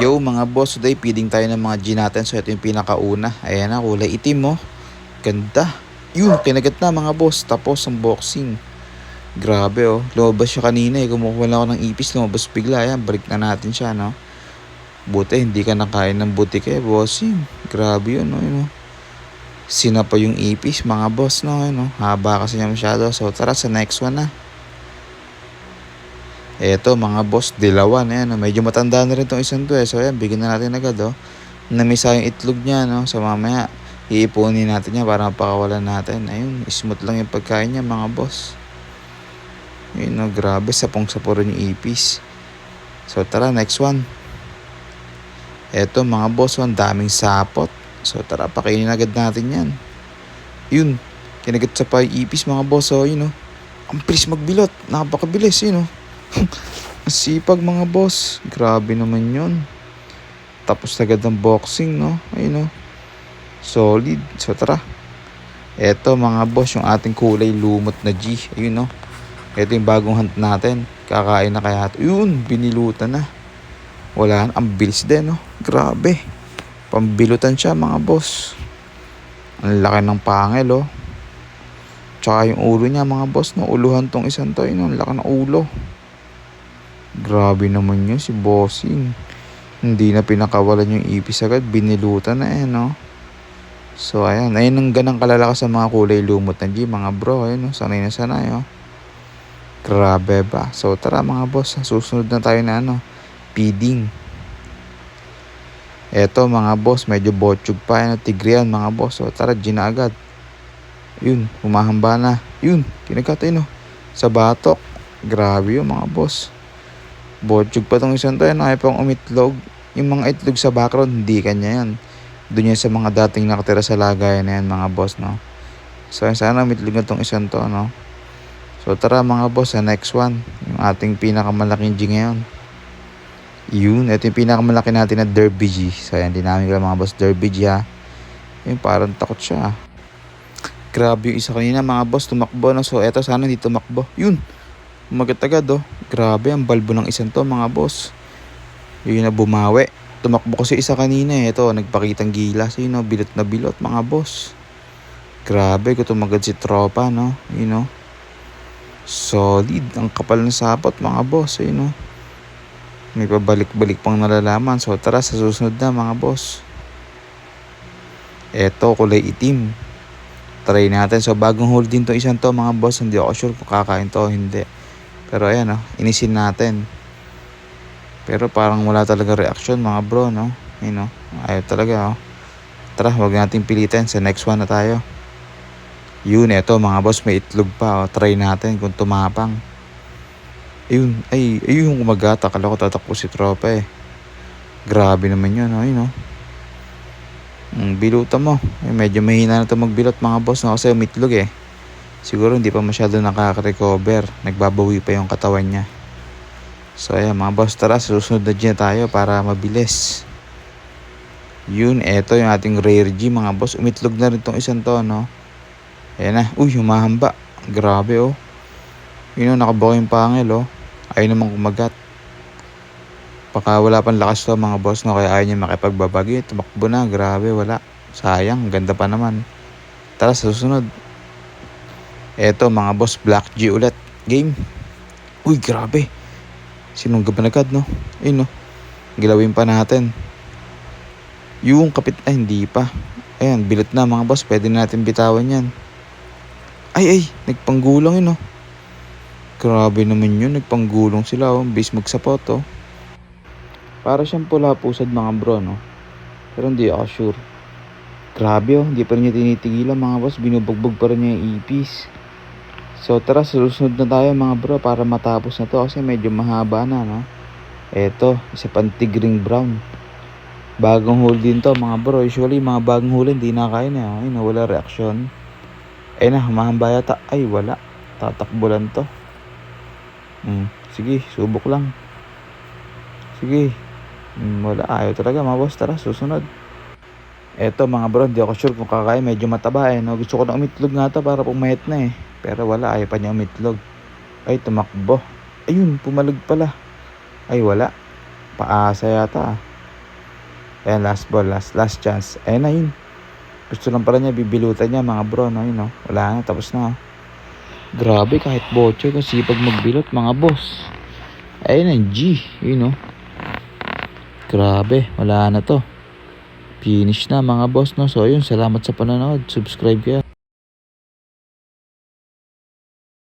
Yo mga boss, today feeding tayo ng mga G natin. So ito yung pinakauna. Ayan na, kulay itim mo. Ganda. Yun, kinagat na mga boss. Tapos ang boxing. Grabe oh. Lumabas siya kanina eh. Kumukuha lang ako ng ipis. Lumabas bigla. Ayan, balik na natin siya no. Buti, hindi ka nakain ng butik eh, bossing. Grabe yun no. Yun, oh. Sina pa yung ipis mga boss no. Yun, oh. Haba kasi niya masyado. So tara sa next one na. Eto mga boss, dilawan. Ayan, medyo matanda na rin tong isang to eh. So ayan, bigyan na natin agad oh. Namisa yung itlog niya no. So mamaya, iipunin natin niya para mapakawalan natin. Ayun, smooth lang yung pagkain niya mga boss. Ayun no, grabe. Sapong-sapo rin yung ipis. So tara, next one. Eto mga boss, oh, ang daming sapot. So tara, pakainin agad natin yan. Yun, kinagat sa pa ipis mga boss. Oh, yun oh. Ang bilis magbilot. Napakabilis, yun oh. Sipag mga boss. Grabe naman yun. Tapos agad ng boxing, no? Ayun, no? Solid. So, tara. Eto, mga boss, yung ating kulay lumot na G. Ayun, no? Ito yung bagong hunt natin. Kakain na kaya. Yun, binilutan na. Wala na. Ang bilis din, no? Grabe. Pambilutan siya, mga boss. Ang laki ng pangil, oh. Tsaka yung ulo niya, mga boss, no? Uluhan tong isang to, yun? Ang laki ng ulo. Grabe naman yun si Bossing. Hindi na pinakawalan yung ipis agad. Binilutan na eh, no? So, ayan. Ayun ang ganang kalalakas sa mga kulay lumot na G, mga bro. Ayun, no? Sanay na sanay, oh. Grabe ba? So, tara mga boss. Susunod na tayo na, ano, feeding. Eto, mga boss. Medyo botchug pa. Ano, tigrian, mga boss. So, tara, G na agad. Yun, humahamba na. Yun, kinagkatay, no? Sa batok. Grabe yun, mga boss. Botchug pa tong isang to yan. Ayaw pang umitlog. Yung mga itlog sa background, hindi kanya yan. Doon yan sa mga dating nakatira sa lagayan na yan, mga boss, no? So, sana umitlog na tong isang to, no? So, tara mga boss, sa next one. Yung ating pinakamalaking G ngayon. Yun, ito yung pinakamalaki natin na Derby G. So, ayan, dinami ko lang mga boss, Derby G, ha? Yun, parang takot siya, Grabe yung isa kanina, mga boss, tumakbo, no? So, eto, sana hindi tumakbo. Yun, Umagat agad oh. Grabe ang balbo ng isang to mga boss. Yun na bumawi. Tumakbo kasi isa kanina eh. Ito, nagpakitang gilas. Yun oh, bilot na bilot mga boss. Grabe ko tumagad si tropa no. Yun oh. Solid. Ang kapal ng sapot mga boss. Yun oh. May pabalik-balik pang nalalaman. So tara sa susunod na mga boss. Eto, kulay itim. Try natin. So bagong hold din to isang to mga boss. Hindi ako sure kung kakain to hindi. Pero ayan oh, inisin natin. Pero parang wala talaga reaction mga bro, no? Ayun oh, ayaw talaga oh. Tara, wag natin pilitin. Sa next one na tayo. Yun, eto mga boss, may itlog pa. Oh. Try natin kung tumapang. Ayun, ay, ayun yung kumagata. Kala ko tatakbo si tropa eh. Grabe naman yun, oh. Ayun oh. Mm, bilutan mo. Eh, medyo mahina na ito magbilot mga boss no? kasi umitlog eh. Siguro hindi pa masyado nakaka-recover. Nagbabawi pa yung katawan niya. So ayan mga boss, tara susunod na dyan tayo para mabilis. Yun, eto yung ating rare G mga boss. Umitlog na rin tong isang to, no? Ayan na. Uy, humahamba. Grabe, oh. Yun, oh, nakabawa yung pangil, oh. Ayaw naman kumagat. Baka wala pang lakas to mga boss, no? Kaya ayaw niya makipagbabagi. Tumakbo na, grabe, wala. Sayang, ganda pa naman. Tara, susunod. Eto mga boss, Black G ulit. Game. Uy, grabe. Sinunggab na agad, no? Ayun, no? Gilawin pa natin. Yung kapit... Ay, hindi pa. Ayan, bilot na mga boss. Pwede na natin bitawan yan. Ay, ay. Nagpanggulang yun, no? Grabe naman yun. Nagpanggulong sila, oh. Base magsapot, oh. Para siyang pula pusad mga bro, no? Pero hindi ako sure. Grabe, oh. Hindi pa rin niya tinitigilan, mga boss. Binubugbog pa rin niya yung ipis. So tara, susunod na tayo mga bro para matapos na to kasi medyo mahaba na, no? Eto, isa pang brown. Bagong huli din to mga bro. Usually, mga bagong huli hindi nakain eh. Ay, wala reaksyon. Ay na, humahamba yata. Ay, wala. Tatakbo lang to. Hmm, sige, subok lang. Sige. Hmm, wala, ayaw talaga mga boss. Tara, susunod. Eto mga bro, hindi ako sure kung kakain. Medyo mataba eh. No? Gusto ko na umitlog nga to para pumayat na eh. Pero wala, ayaw pa niya umitlog. Ay, tumakbo. Ayun, pumalag pala. Ay, wala. Paasa yata. Ayan, last ball, last, last chance. Ayan na yun. Gusto lang pala niya, bibilutan niya mga bro, no, yun, no. Wala na, tapos na. oh. Grabe, kahit bocho, kasi pag magbilot, mga boss. Ayun ang G, yun, no. Grabe, wala na to. Finish na mga boss, no. So, yun, salamat sa panonood. Subscribe kayo.